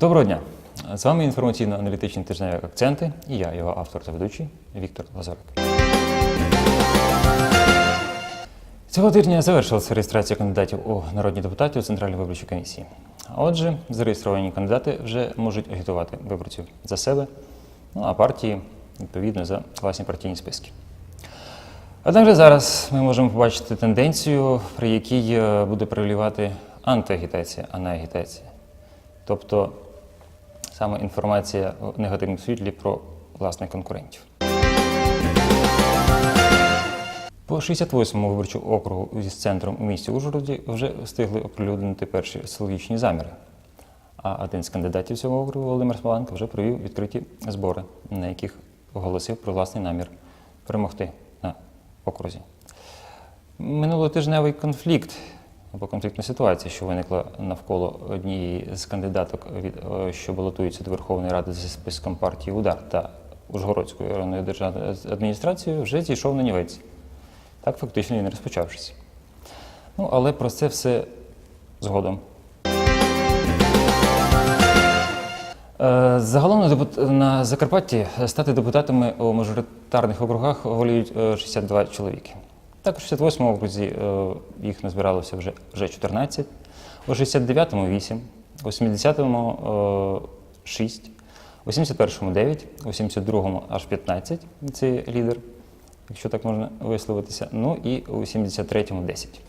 Доброго дня! З вами інформаційно-аналітичні тижневі акценти і я, його автор та ведучий Віктор Лазарик. Цього тижня завершилася реєстрація кандидатів у народні депутати у Центральній виборчій комісії. Отже, зареєстровані кандидати вже можуть агітувати виборців за себе, ну а партії відповідно за власні партійні списки. Однак же зараз ми можемо побачити тенденцію, при якій е, буде превалювати антиагітація, а не агітація. Тобто саме інформація у негативному світлі про власних конкурентів. По 68-му виборчому округу зі центром у місті Ужгороді вже встигли оприлюднити перші соціологічні заміри. А один з кандидатів цього округу, Володимир Смоленко, вже провів відкриті збори, на яких оголосив про власний намір перемогти на окрузі. Минулотижневий конфлікт або конфліктна ситуація, що виникла навколо однієї з кандидаток, е, що балотується до Верховної Ради за списком партії Удар та Ужгородською районною державною адміністрацією, вже зійшов на нівець. Так фактично і не розпочавшись. Ну, але про це все згодом. Е, Загалом на, Закарпатті стати депутатами у мажоритарних округах воліють е, 62 чоловіки. Так, у 68-му окрузі е, їх назбиралося вже, вже 14, у 69-му 8, у 70-му 6, у 71-му 9, у 72-му аж 15, це лідер, якщо так можна висловитися, ну і у 73-му 10.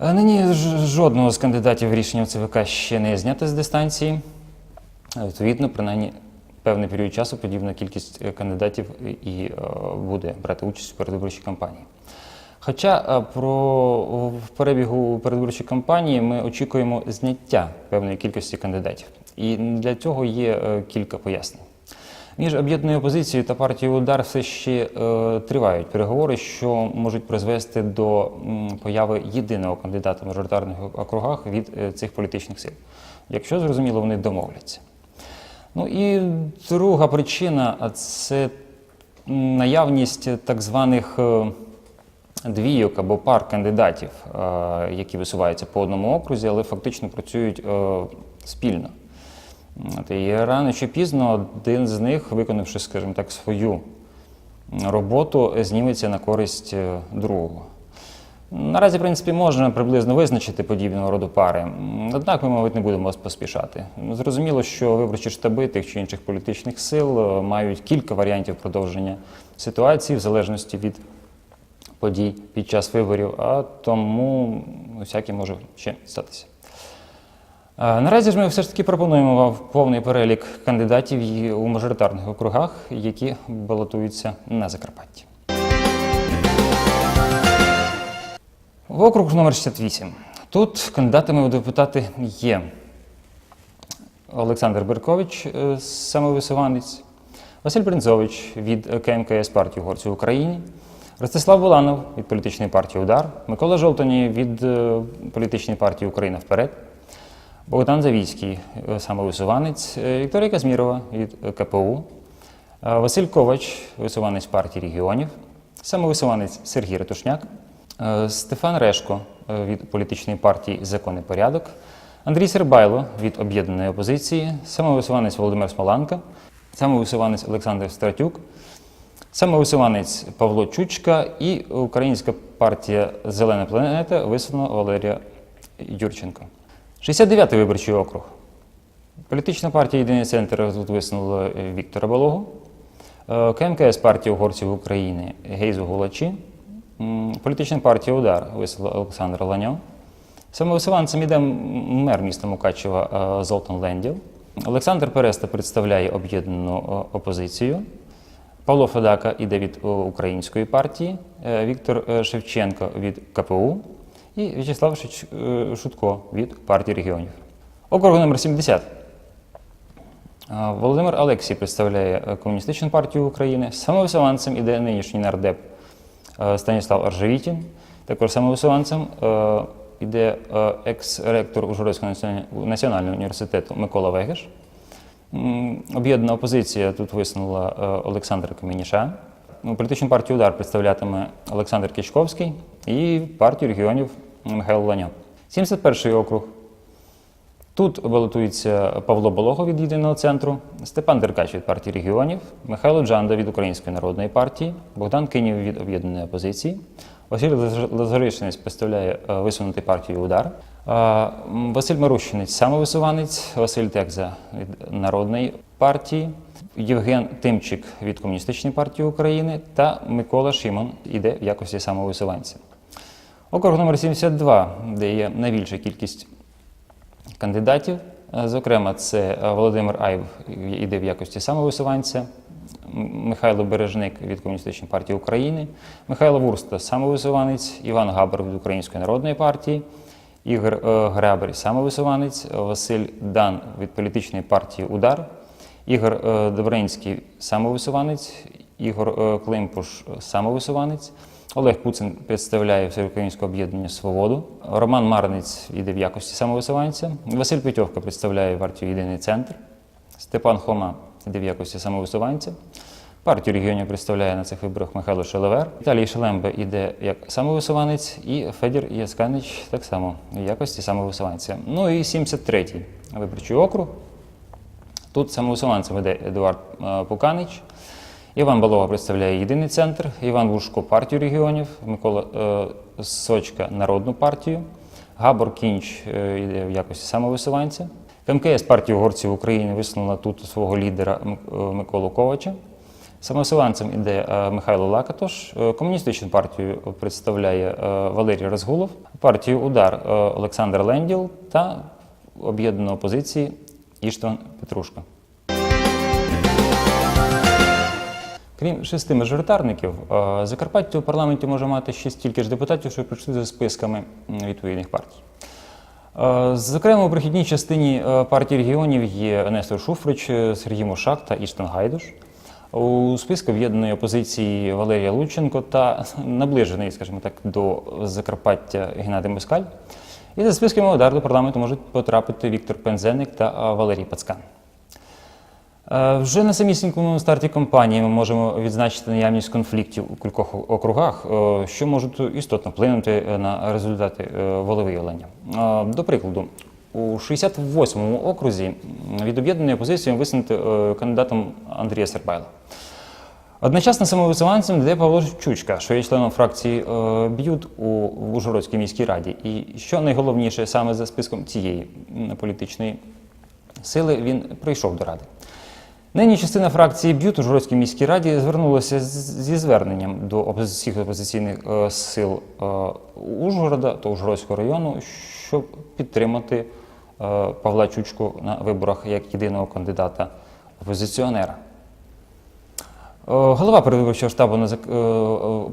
Нині жодного з кандидатів рішенням ЦВК ще не знято з дистанції. Відповідно, принаймні певний період часу подібна кількість е, кандидатів і е, буде брати участь у передвиборчій кампанії. Хоча е, про в перебігу передвиборчої кампанії ми очікуємо зняття певної кількості кандидатів. І для цього є кілька пояснень. Між об'єднаною опозицією та партією Удар все ще е, тривають переговори, що можуть призвести до м, появи єдиного кандидата в мажоритарних округах від е, цих політичних сил. Якщо зрозуміло, вони домовляться. Ну і друга причина це наявність так званих е, двійок або пар кандидатів, е, які висуваються по одному окрузі, але фактично працюють е, спільно. І рано чи пізно один з них, виконавши, скажімо так, свою роботу, зніметься на користь другого. Наразі, в принципі, можна приблизно визначити подібного роду пари, однак ми, мабуть, не будемо поспішати. Зрозуміло, що виборчі штаби тих чи інших політичних сил е, мають кілька варіантів продовження ситуації в залежності від подій під час виборів, а тому всяке може ще статися. Е, Наразі ж ми все ж таки пропонуємо вам повний перелік кандидатів у мажоритарних округах, які балотуються на Закарпатті. Округ номер 68. Тут кандидатами у депутати є Олександр Беркович, е, самовисуванець, Василь Бринзович від КМКС партії Горців в Україні, Ростислав Буланов від політичної партії Удар, Микола Жолтані від е, політичної партії Україна вперед, Богдан Завійський, е, самовисуванець, Вікторія Казмірова від КПУ, Василь Ковач, висуванець партії регіонів, самовисуванець Сергій Ратушняк, е, Стефан Решко е, від політичної партії Закон і порядок, Андрій Сербайло від об'єднаної опозиції, самовисуванець Володимир Смоланка, самовисуванець Олександр Стратюк, самовисуванець Павло Чучка і Українська партія Зелена планета висунула Валерія Юрченко. 69-й виборчий округ. Політична партія Єдиний центр тут висунула е, Віктора Балогу. Е, КМКС партія угорців України Гейзу Гулачі. Політична партія Удар висунула Олександр Ланьо. Самовисуванцем іде мер міста Мукачева е, Золтан Ленділ. Олександр Переста представляє об'єднану е, опозицію. Павло Федака іде від е, української партії, Віктор Шевченко від КПУ і В'ячеслав Шутко від партії регіонів. Округ номер 70. Е, Володимир Олексій представляє Комуністичну партію України. Самовисуванцем іде нинішній нардеп Станіслав Аржевітін. Також самовисуванцем е, іде е, екс-ректор Ужгородського національного університету Микола Вегеш. Об'єднана опозиція тут висунула е, Олександра Каменіша. Ну, Політичну партію Удар представлятиме Олександр Кічковський і партію регіонів Михайло Ланьо. 71-й округ. Тут балотується Павло Болого від єдиного центру, Степан Деркач від партії регіонів, Михайло Джанда від Української народної партії, Богдан Кинів від об'єднаної опозиції, Василь Лаз- Лазаришинець представляє е, висунутий партію Удар, е, Василь Марущинець самовисуванець, Василь Текза від народної партії, Євген Тимчик від Комуністичної партії України та Микола Шимон іде в якості самовисуванця. Округ номер 72, де є найбільша кількість кандидатів. Е, Зокрема, це е, Володимир Айв іде в якості самовисуванця, Михайло Бережник від Комуністичної партії України, Михайло Вурста самовисуванець, Іван Габар від Української народної партії, Ігор е, Грабер самовисуванець, Василь Дан від політичної партії Удар, Ігор Добринський самовисуванець, Ігор Климпуш самовисуванець. Олег Пуцин представляє Всеукраїнське об'єднання Свободу. Роман Марниць йде в якості самовисуванця. Василь Петьовка представляє партію Єдиний центр. Степан Хома йде в якості самовисуванця. Партію регіонів представляє на цих виборах Михайло Шелевер. Віталій Шелембе йде як самовисуванець, і Федір Ясканич так само в якості самовисуванця. Ну і 73-й виборчий округ. Тут самовисуванцем веде Едуард е, Пуканич. Іван Балога представляє єдиний центр, Іван Вушко партію регіонів, Микола е, Сочка народну партію, Габор Кінч е, йде в якості самовисуванця. КМКС партія угорців України висунула тут свого лідера е, Миколу Ковача. Самосуванцем іде е, Михайло Лакатош. Комуністичну партію представляє Валерій Розгулов, партію Удар Олександр Ленділ та об'єднану опозиції Іштван Петрушка. Крім шести мажоритарників, е, Закарпаття у парламенті може мати ще стільки ж депутатів, що прийшли за списками відповідних партій. Е, Зокрема, у прихідній частині е, партії регіонів є Нестор Шуфрич, Сергій Мушак та Іштван Гайдуш. У списку об'єднаної опозиції Валерія Лученко та наближений, скажімо так, до Закарпаття Геннадій Москаль. І за списками удар до парламенту можуть потрапити Віктор Пензенник та Валерій Пацкан. Е, Вже на самісінькому старті кампанії ми можемо відзначити наявність конфліктів у кількох округах, е, що можуть істотно вплинути на результати е, волевиявлення. Е, До прикладу, у 68-му окрузі від об'єднаної опозиції висунути е, кандидатом Андрія Сербайла. Одночасно самовисуванцем йде Павло Чучка, що є членом фракції е, Б'ют у Ужгородській міській раді. І що найголовніше, саме за списком цієї політичної сили він прийшов до ради. Нині частина фракції Б'ют у Ужгородській міській раді звернулася зі зверненням до всіх опозиційних е, сил е, Ужгорода та Ужгородського району, щоб підтримати е, Павла Чучку на виборах як єдиного кандидата опозиціонера. Голова передвиборчого штабу на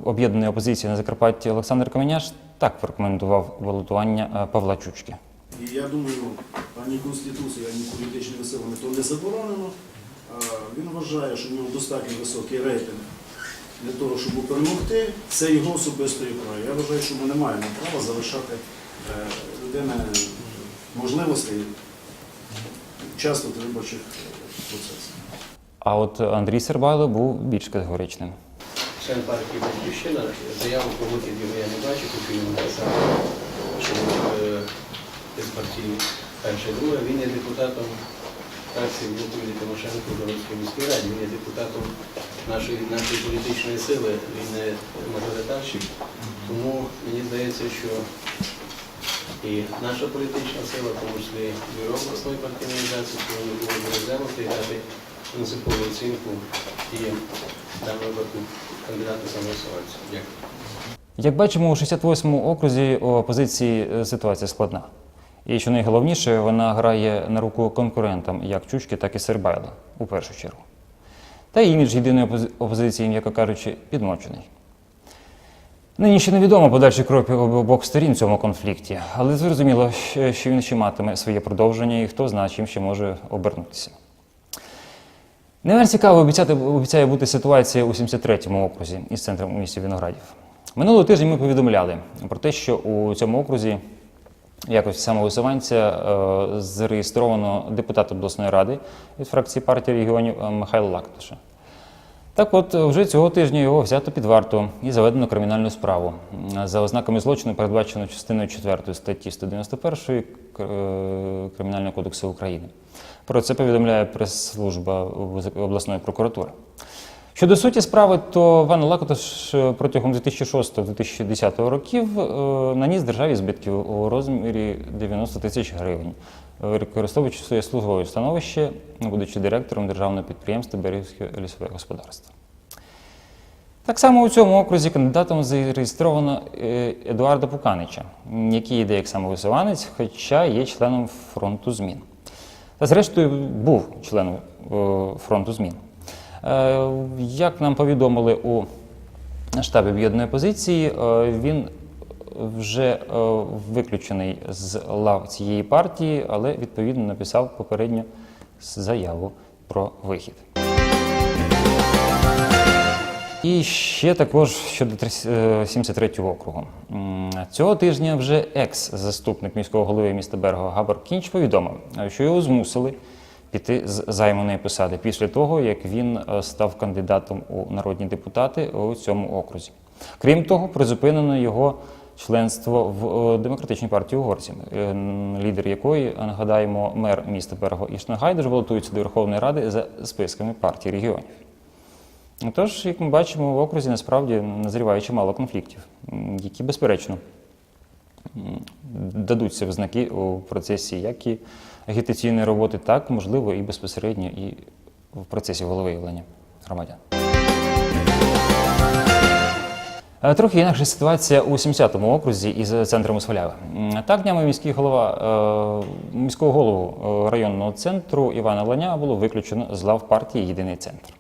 об'єднаної опозиції на Закарпатті Олександр Каменяш так порекомендував балотування Павла Чучки. Я думаю, ані Конституція, ані політичними силами то не заборонено. Він вважає, що в нього достатньо високий рейтинг для того, щоб перемогти. Це його особистої права. Я вважаю, що ми не маємо права залишати е, людини можливостей участвувати в виборчих процесах. А от Андрій Сербайло був більш категоричним. член партії Батьківщина, заяву про вихід його я не бачу, хочу йому написав, що е, з партії перше друге, він є депутатом фракції Юлії Тимошенко в Городській міській раді, він є депутатом нашої, нашої політичної сили, він не мажоритарщик. Тому мені здається, що і наша політична сила, тому числі бюро обласної партійної повинні було розглянути і дати принципову оцінку і в даному випадку кандидата самовисуванця. Дякую. Як бачимо, у 68-му окрузі у опозиції е, ситуація складна. І що найголовніше, вона грає на руку конкурентам як Чучки, так і Сербайла у першу чергу. Та й імідж єдиної опозиції, м'яко кажучи, підмочений. Нині ще невідомо подальші кроки обох сторін в цьому конфлікті, але зрозуміло, що- він ще матиме своє продовження і хто знає, чим ще може обернутися. Не менш цікаво обіцяти, обіцяє бути ситуація у 73-му окрузі із центром у місті Виноградів. Минулого тижня ми повідомляли про те, що у цьому окрузі якось самовисуванця е, зареєстровано депутата обласної ради від фракції партії регіонів е, Михайла Лактуша. Так от, вже цього тижня його взято під варту і заведено кримінальну справу за ознаками злочину, передбачено частиною 4 статті 191 е, Кримінального кодексу України. Про це повідомляє прес-служба обласної прокуратури. Щодо суті справи, то Ван Лакотош е, протягом 2006-2010 років е, наніс державі збитків у розмірі 90 тисяч гривень, е, використовуючи своє службове становище, будучи директором державного підприємства Берегівське лісове господарство. Так само у цьому окрузі кандидатом зареєстровано Едуарда Пуканича, який йде як самовисуванець, хоча є членом фронту змін. Та зрештою був членом фронту змін. Е, Як нам повідомили у штабі об'єднаної позиції, е, він вже е, виключений з лав цієї партії, але відповідно написав попередньо заяву про вихід. І ще також щодо 73-го округу. Цього тижня вже екс-заступник міського голови міста Берго Габар Кінч повідомив, що його змусили піти з займаної посади після того, як він е, став кандидатом у народні депутати у цьому окрузі. Крім того, призупинено його членство в е, демократичній партії угорців, е, лідер якої, нагадаємо, мер міста Берго Ішна Гайдаш балотується до Верховної Ради за списками партій регіонів. Тож, як ми бачимо, в окрузі насправді назріває чимало конфліктів, які, безперечно, дадуться в знаки у процесі як і агітаційної роботи, так, можливо, і безпосередньо і в процесі волевиявлення громадян. Е, Трохи інакша ситуація у 70-му окрузі із центром Осваляви. Так днями міський голова е, міського голову е, районного центру Івана Ланя було виключено з лав партії Єдиний центр.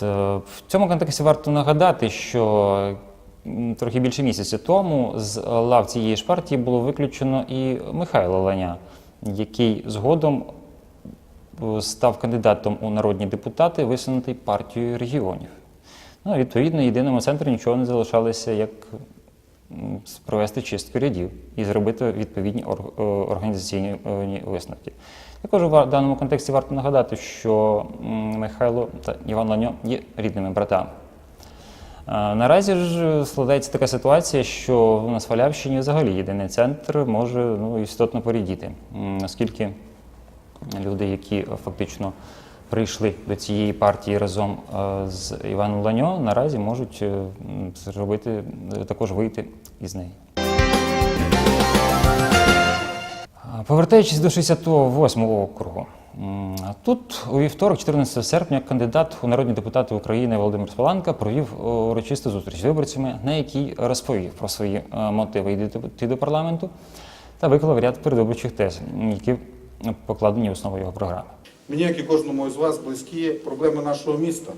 В цьому контексті варто нагадати, що трохи більше місяця тому з лав цієї ж партії було виключено і Михайло Ланя, який згодом е, став кандидатом у народні депутати, висунутий партією регіонів. Ну, відповідно, єдиному центру нічого не залишалося, як провести чистку рядів і зробити відповідні е, організаційні е, висновки. Також в даному контексті варто нагадати, що Михайло та Іван Ланьо є рідними братами. Наразі ж складається така ситуація, що на Свалявщині взагалі єдиний центр може ну, істотно порідіти, оскільки люди, які фактично прийшли до цієї партії разом е, з Іваном Ланьо, наразі можуть е, зробити е, також вийти із неї. Повертаючись до 68-го округу, тут у вівторок, 14 серпня, кандидат у народні депутати України Володимир Спаланка провів е, урочисту зустріч з виборцями, на якій розповів про свої е, мотиви йти до парламенту та виклав ряд передвиборчих тез, які покладені в основу його програми. Мені, як і кожному із вас, близькі проблеми нашого міста,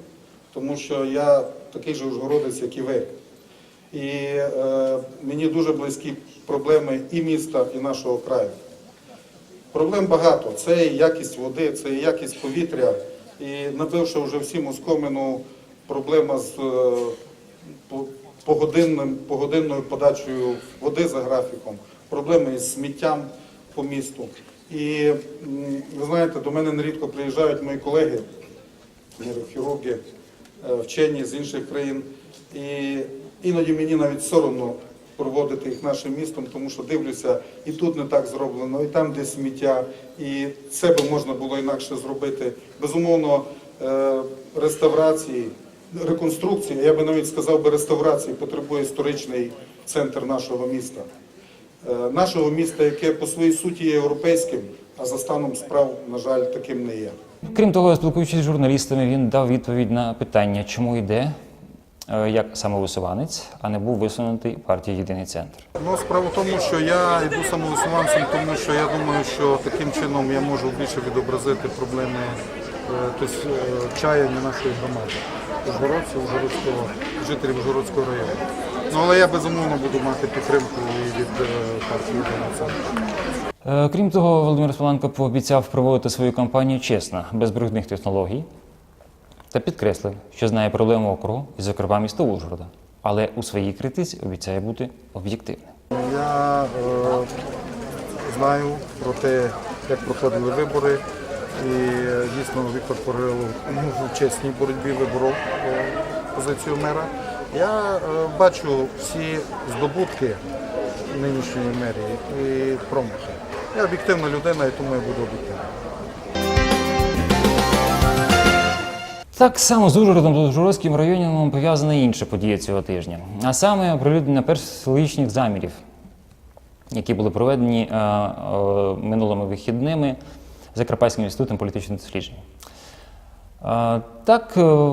тому що я такий же ужгородець, як і ви. І е, мені дуже близькі проблеми і міста, і нашого краю. Проблем багато. Це і якість води, це і якість повітря. І набивши вже всім оскомину, проблема з е, по- погодинним, погодинною подачею води за графіком, проблеми із сміттям по місту. І ви знаєте, до мене нерідко приїжджають мої колеги, нейрохірурги, е, вчені з інших країн. І іноді мені навіть соромно проводити їх нашим містом, тому що дивлюся, і тут не так зроблено, і там десь сміття, і це би можна було інакше зробити. Безумовно, е, реставрації, реконструкції, я би навіть сказав би реставрації, потребує історичний центр нашого міста. Е, Нашого міста, яке по своїй суті є європейським, а за станом справ, на жаль, таким не є. Крім того, спілкуючись з журналістами, він дав відповідь на питання, чому йде як самовисуванець, а не був висунутий партією Єдиний центр. Ну, справа в тому, що я йду самовисуванцем, тому що я думаю, що таким чином я можу більше відобразити проблеми е, тобто, е, чаяння нашої громади, Ужгородців, Ужгородського, жителів Ужгородського району. Ну, але я безумовно буду мати підтримку і від е, партії «Єдиний центр». Е, Крім того, Володимир Спаланко пообіцяв проводити свою кампанію чесно, без брудних технологій, та підкреслив, що знає проблему округу, і, зокрема, міста Ужгорода, але у своїй критиці обіцяє бути об'єктивним. Я е, знаю про те, як проходили вибори, І е, дійсно Віктор Погрилов в чесній боротьбі виборов е, позицію мера. Я е, бачу всі здобутки нинішньої мерії і промахи. Я об'єктивна людина і тому я буду об'єктивним. Так само з Ужгородом та Ужгородським районом пов'язана інша подія цього тижня, а саме оприлюднення перших соціологічних замірів, які були проведені е, е, минулими вихідними Закарпатським інститутом політичних досліджень. Е, Так, е,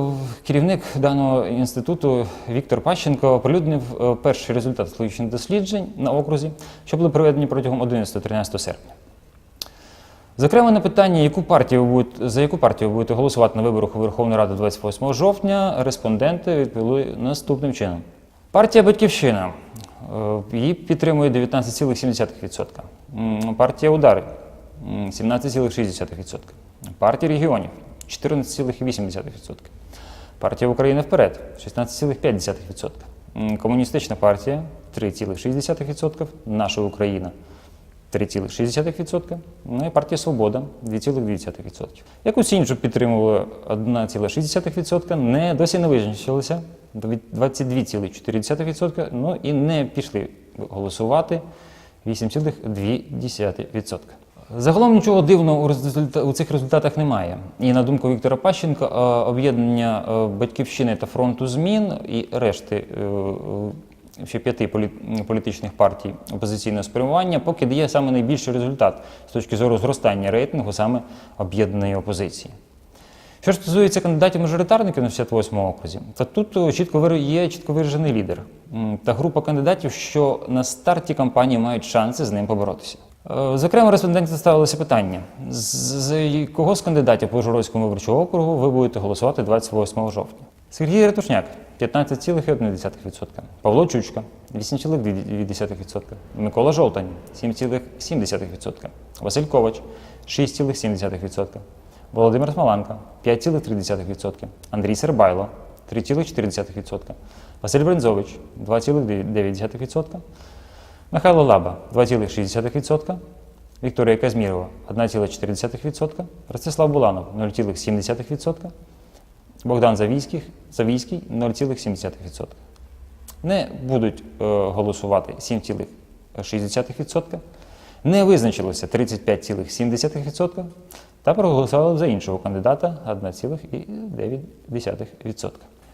керівник даного інституту Віктор Пащенко оприлюднив е, перший результат соціологічних досліджень на окрузі, що були проведені протягом 11-13 серпня. Зокрема, на питання, яку партію будете, за яку партію ви будете голосувати на виборах у Верховну Раду 28 жовтня, респонденти відповіли наступним чином. Партія Батьківщина е, її підтримує 19,7%. Партія Удари м, 17,6%. Партія регіонів 14,8%. Партія Україна вперед 16,5%. Комуністична партія 3,6%. Наша Україна 3,6%, ну і партія Свобода 2,2%. Якусь іншу підтримували 1,6%, не, досі не визначилися 22,4%, ну і не пішли голосувати 8,2%. Загалом нічого дивного у, результа- у цих результатах немає. І на думку Віктора Пащенка, е, об'єднання е, батьківщини та фронту змін і решти е, ще п'яти політичних партій опозиційного спрямування поки дає саме найбільший результат з точки зору зростання рейтингу саме об'єднаної опозиції. Що стосується кандидатів-мажоритарників на 58-му окрузі, то тут чітко вир- є чітко виражений лідер та група кандидатів, що на старті кампанії мають шанси з ним поборотися. Е, Зокрема, респонденти ставилися питання: з- кого з кандидатів по Ужгородському виборчого округу ви будете голосувати 28 жовтня? Сергій Ретушняк 15,1%, Павло Чучка 8,2%, Микола Жолтань 7,7%, Василь Ковач 6,7%, Володимир Смоланка 5,3%, Андрій Сербайло 3,4%, Василь Брензович 2,9%, Михайло Лаба 2,6%, Вікторія Казмірова 1,4%, Ростислав Буланов 0,7%, Богдан Завійський, Завійський 0,7%. Не будуть е, голосувати 7,6%, не визначилося 35,7% та проголосували за іншого кандидата 1,9%.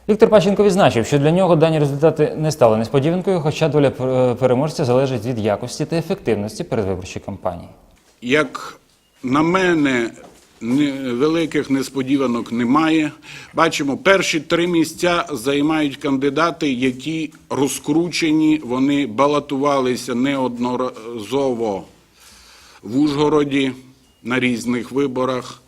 Віктор Пащенко відзначив, що для нього дані результати не стали несподіванкою, хоча доля е, переможця залежить від якості та ефективності передвиборчої кампанії. Як на мене, не- великих несподіванок немає. Бачимо, перші три місця займають кандидати, які розкручені, вони балотувалися неодноразово в Ужгороді на різних виборах.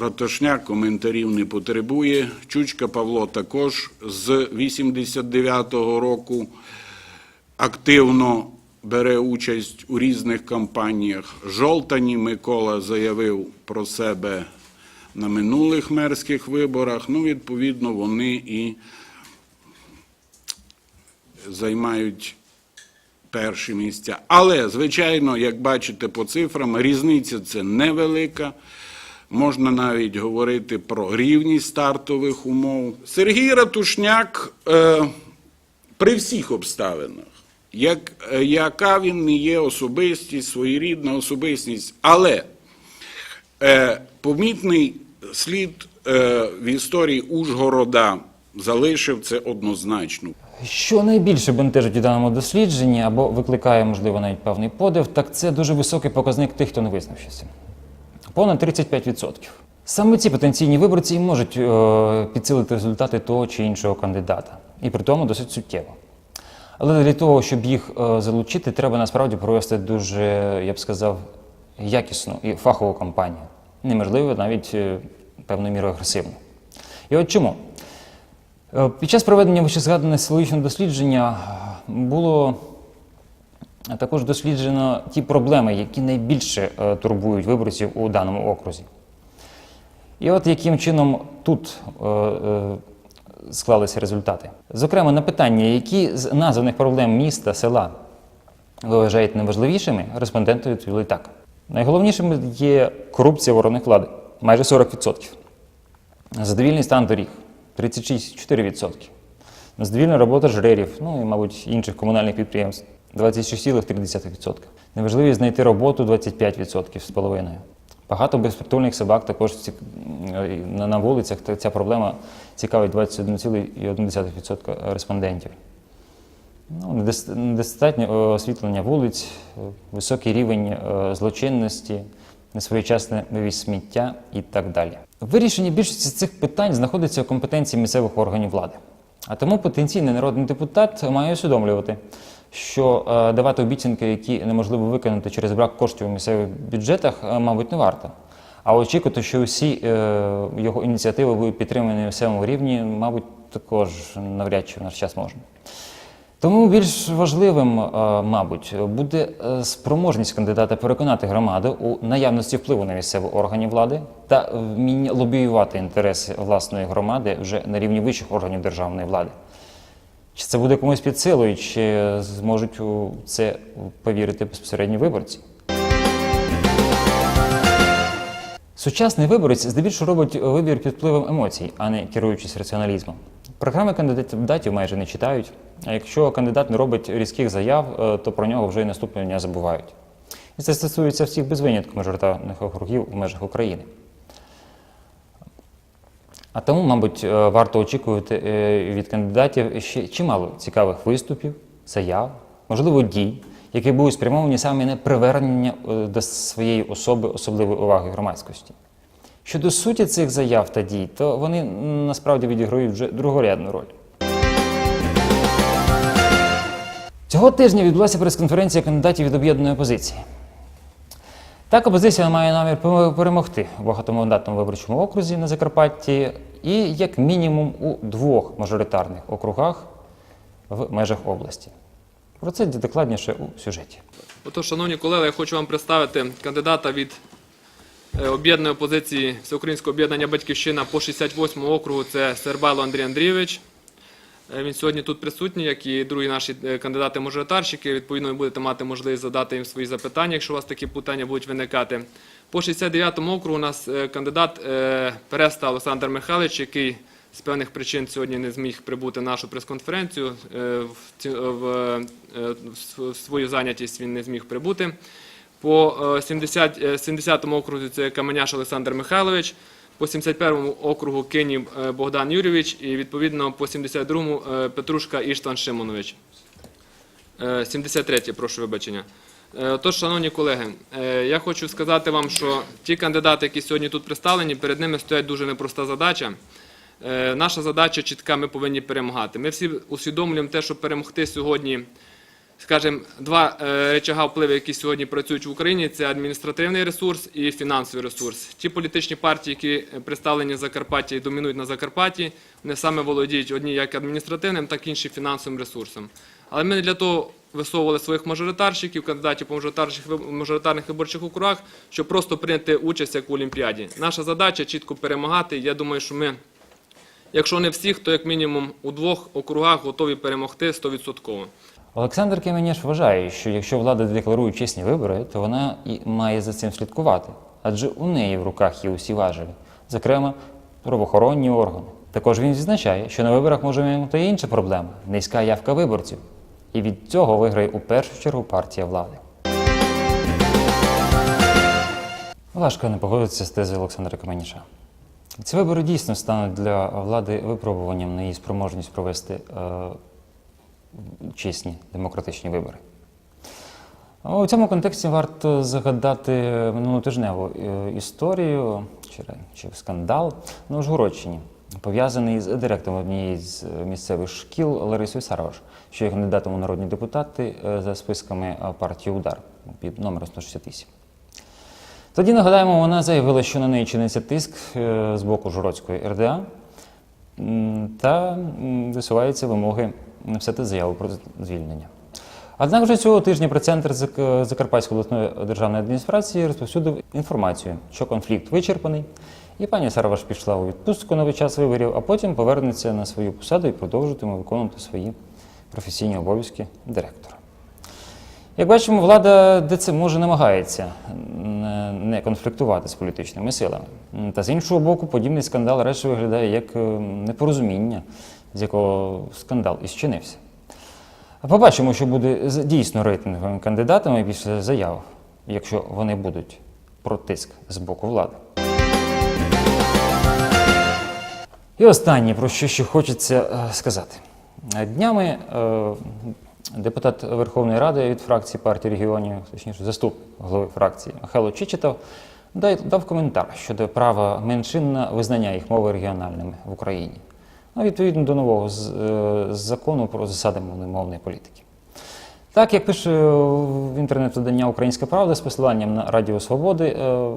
Ратошняк коментарів не потребує. Чучка Павло також з 89-го року активно бере участь у різних кампаніях. Жолтані Микола заявив про себе на минулих мерських виборах. Ну, відповідно, вони і займають перші місця. Але, звичайно, як бачите по цифрам, різниця це невелика. Можна навіть говорити про рівність стартових умов. Сергій Ратушняк е, при всіх обставинах, як, е, яка він не є особистість, своєрідна особистість, але е, помітний слід е, в історії Ужгорода залишив це однозначно. Що найбільше бентежить у даному дослідженні або викликає, можливо, навіть певний подив, так це дуже високий показник тих, хто не визначився. Понад 35%. Саме ці потенційні виборці можуть е, підсилити результати того чи іншого кандидата, і при тому досить суттєво. Але для того, щоб їх е, залучити, треба насправді провести дуже, я б сказав, якісну і фахову кампанію. Неможливо навіть е, певною мірою агресивну. І от чому? Е, Під час проведення вищезгаданого соціологічного дослідження було також досліджено ті проблеми, які найбільше турбують виборців у даному окрузі. І от яким чином тут склалися результати. Зокрема, на питання, які з названих проблем міста, села ви вважаєте найважливішими, респонденти відповіли так. Найголовнішим є корупція в органах влади майже 40%. Задовільний стан доріг 36,4%. Незадовільна робота жрерів, ну і, мабуть, інших комунальних підприємств 26,3%. Неможливість знайти роботу 25% з половиною. Багато безпритульних собак також на вулицях. Ця проблема цікавить 21,1% респондентів. Ну, недостатнє освітлення вулиць, високий рівень е, злочинності, несвоєчасне вивіз сміття і так далі. Вирішення більшості цих питань знаходиться у компетенції місцевих органів влади. А тому потенційний народний депутат має усвідомлювати, що е, давати обіцянки, які неможливо виконати через брак коштів у місцевих бюджетах, е, мабуть, не варто. А очікувати, що усі е, його ініціативи будуть підтримані на місцевому рівні, мабуть, також навряд чи в наш час можна. Тому більш важливим, мабуть, буде спроможність кандидата переконати громаду у наявності впливу на місцеві органи влади та вміння лобіювати інтереси власної громади вже на рівні вищих органів державної влади. Чи це буде комусь під силою, чи зможуть у це повірити безпосередньо виборці? Сучасний виборець здебільшого робить вибір під впливом емоцій, а не керуючись раціоналізмом. Програми кандидатів майже не читають, а якщо кандидат не робить різких заяв, е, то про нього вже і наступного дня забувають. І це стосується всіх без винятку мажоритарних округів в межах України. А тому, мабуть, е, варто очікувати е, від кандидатів ще чимало цікавих виступів, заяв, можливо, дій, які будуть спрямовані саме на привернення е, до своєї особи особливої уваги громадськості. Щодо суті цих заяв та дій, то вони насправді відіграють вже другорядну роль. Цього тижня відбулася прес-конференція кандидатів від об'єднаної опозиції. Так, опозиція має намір перемогти в багатомандатному виборчому окрузі на Закарпатті і як мінімум у двох мажоритарних округах в межах області. Про це докладніше у сюжеті. Отож, шановні колеги, я хочу вам представити кандидата від е, об'єднаної опозиції Всеукраїнського об'єднання Батьківщина по 68 округу. Це Сербайло Андрій Андрійович. Е, Він сьогодні тут присутній, як і другі наші е, кандидати-мажоритарщики. Відповідно, ви будете мати можливість задати їм свої запитання, якщо у вас такі питання будуть виникати. По 69-му округу у нас е, кандидат Переста Олександр Михайлович, який з певних причин сьогодні не зміг прибути на нашу прес-конференцію. В свою зайнятість він не зміг прибути. По е, 70, е, 70-му окрузі це Каменяш Олександр Михайлович, по 71-му округу Кинів е, Богдан Юрійович і відповідно по 72-му е, Петрушка Іштван Шимонович. Е, 73-є, прошу вибачення. Тож, шановні колеги, я хочу сказати вам, що ті кандидати, які сьогодні тут представлені, перед ними стоять дуже непроста задача. Наша задача чітка, ми повинні перемагати. Ми всі усвідомлюємо те, що перемогти сьогодні, скажімо, два е, речага впливу, які сьогодні працюють в Україні, це адміністративний ресурс і фінансовий ресурс. Ті політичні партії, які представлені в Закарпатті і домінують на Закарпатті, вони саме володіють одні як адміністративним, так і іншим фінансовим ресурсом. Але ми для того висовували своїх мажоритарщиків, кандидатів по мажоритарних виборчих округах, щоб просто прийняти участь як в Олімпіаді. Наша задача чітко перемагати. Я думаю, що ми, якщо не всіх, то як мінімум у двох округах готові перемогти 100%. Олександр Кеменєш вважає, що якщо влада декларує чесні вибори, то вона і має за цим слідкувати, адже у неї в руках є усі важелі, зокрема правоохоронні органи. Також він відзначає, що на виборах може і інша проблема низька явка виборців. І від цього виграє у першу чергу партія влади. Важко не погодитися з тезою Олександра Каменіша. Ці вибори дійсно стануть для влади випробуванням на її спроможність провести е, чесні демократичні вибори. У цьому контексті варто згадати минулотижневу е, історію чи, скандал на Ужгородщині, пов'язаний з директором однієї з місцевих шкіл Ларисою Сароваш, що є кандидатом у народні депутати е, за списками партії Удар під номером 168. Тоді нагадаємо, вона заявила, що на неї чиниться тиск е, з боку Жородської РДА та висуваються вимоги написати заяву про звільнення. Однак вже цього тижня прес-центр Закарпатської обласної державної адміністрації розповсюдив інформацію, що конфлікт вичерпаний, і пані Сараваш пішла у відпустку на час виборів, а потім повернеться на свою посаду і продовжитиме виконувати свої професійні обов'язки директора. Як бачимо, влада де це може намагається не- не конфліктувати з політичними силами. Та з іншого боку, подібний скандал радше виглядає як е, непорозуміння, з якого скандал і зчинився. Побачимо, що буде з дійсно рейтинговими кандидатами після заяв, якщо вони будуть про тиск з боку влади. І останнє, про що ще хочеться е, сказати. Е, Днями е, депутат Верховної Ради від фракції партії регіонів, точніше, заступник голови фракції Михайло Чичитов, дав коментар щодо права меншин на визнання їх мови регіональними в Україні. Ну, відповідно до нового з- е, закону про засади мовної- політики. Так, як пише в інтернет-видання Українська Правда з посиланням на Радіо Свободи, е,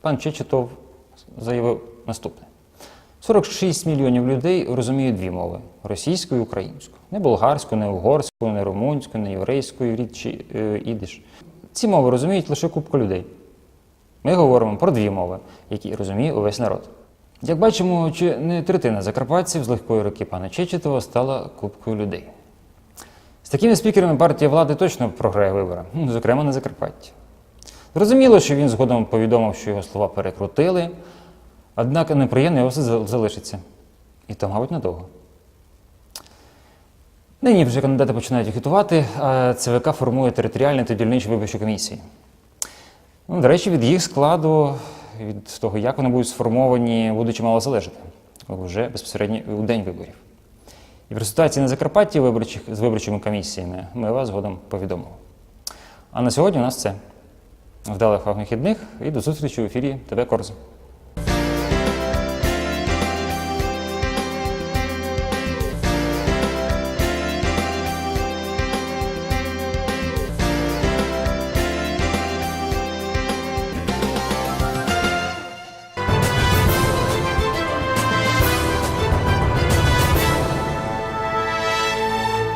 пан Чечетов заявив наступне: 46 мільйонів людей розуміють дві мови російську і українську. Не болгарську, не угорську, не румунську, не єврейську, іврит чи е, ідиш. Ці мови розуміють лише купка людей. Ми говоримо про дві мови, які розуміє увесь народ. Як бачимо, чи не третина закарпатців з легкої руки пана Чечетова стала купкою людей. З такими спікерами партія влади точно програє вибори, ну, зокрема на Закарпатті. Зрозуміло, що він згодом повідомив, що його слова перекрутили, однак неприємне його залишиться. І то, мабуть, надовго. Нині вже кандидати починають агітувати, а ЦВК формує територіальні та дільничі виборчі комісії. Ну, до речі, від їх складу, від того, як вони будуть сформовані, буде чимало залежати вже безпосередньо у день виборів. І в результаті на Закарпатті виборчих, з виборчими комісіями ми вас згодом повідомимо. А на сьогодні у нас це. Вдалих вам вихідних і до зустрічі в ефірі ТВ Корзу.